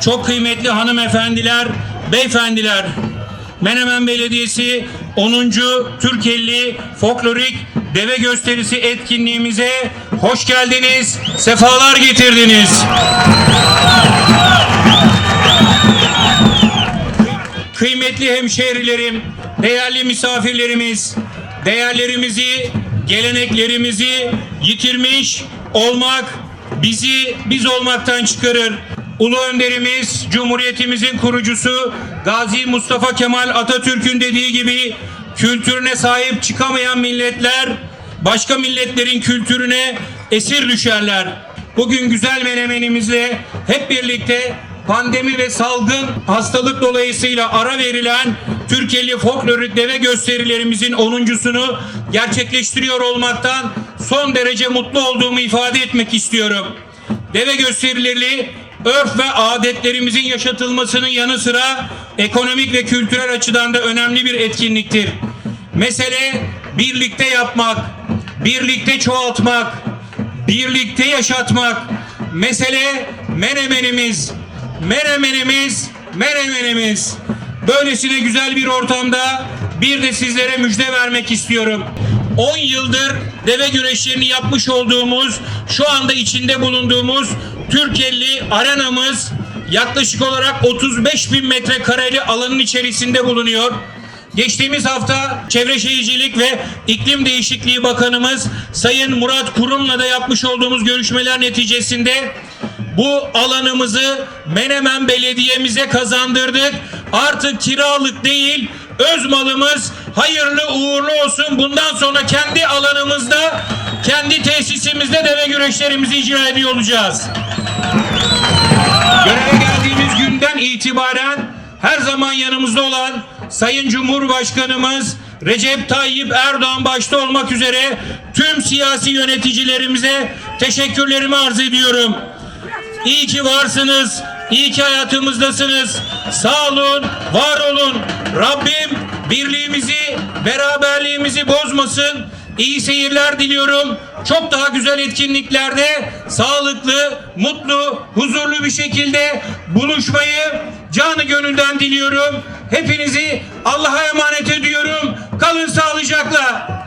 çok kıymetli hanımefendiler, beyefendiler. Menemen Belediyesi 10. Türkelli Folklorik Deve Gösterisi etkinliğimize hoş geldiniz, sefalar getirdiniz. Kıymetli hemşehrilerim, değerli misafirlerimiz, değerlerimizi, geleneklerimizi yitirmiş olmak bizi biz olmaktan çıkarır. Ulu önderimiz, Cumhuriyetimizin kurucusu Gazi Mustafa Kemal Atatürk'ün dediği gibi kültürüne sahip çıkamayan milletler başka milletlerin kültürüne esir düşerler. Bugün güzel menemenimizle hep birlikte pandemi ve salgın hastalık dolayısıyla ara verilen Türkiye'li folklorik deve gösterilerimizin 10.sunu gerçekleştiriyor olmaktan son derece mutlu olduğumu ifade etmek istiyorum. Deve gösterileri örf ve adetlerimizin yaşatılmasının yanı sıra ekonomik ve kültürel açıdan da önemli bir etkinliktir. Mesele birlikte yapmak, birlikte çoğaltmak, birlikte yaşatmak. Mesele menemenimiz, menemenimiz, menemenimiz. Böylesine güzel bir ortamda bir de sizlere müjde vermek istiyorum. 10 yıldır deve güreşlerini yapmış olduğumuz, şu anda içinde bulunduğumuz Türkelli arenamız yaklaşık olarak 35 bin metrekareli alanın içerisinde bulunuyor. Geçtiğimiz hafta Çevre Şehircilik ve İklim Değişikliği Bakanımız Sayın Murat Kurum'la da yapmış olduğumuz görüşmeler neticesinde bu alanımızı Menemen Belediye'mize kazandırdık. Artık kiralık değil, öz malımız hayırlı uğurlu olsun. Bundan sonra kendi alanımızda, kendi tesisimizde deve güreşlerimizi icra ediyor olacağız. Göreve geldiğimiz günden itibaren her zaman yanımızda olan Sayın Cumhurbaşkanımız Recep Tayyip Erdoğan başta olmak üzere tüm siyasi yöneticilerimize teşekkürlerimi arz ediyorum. İyi ki varsınız, iyi ki hayatımızdasınız. Sağ olun, var olun. Rabbim birliğimizi, beraberliğimizi bozmasın. İyi seyirler diliyorum. Çok daha güzel etkinliklerde sağlıklı, mutlu, huzurlu bir şekilde buluşmayı canı gönülden diliyorum. Hepinizi Allah'a emanet ediyorum. Kalın sağlıcakla.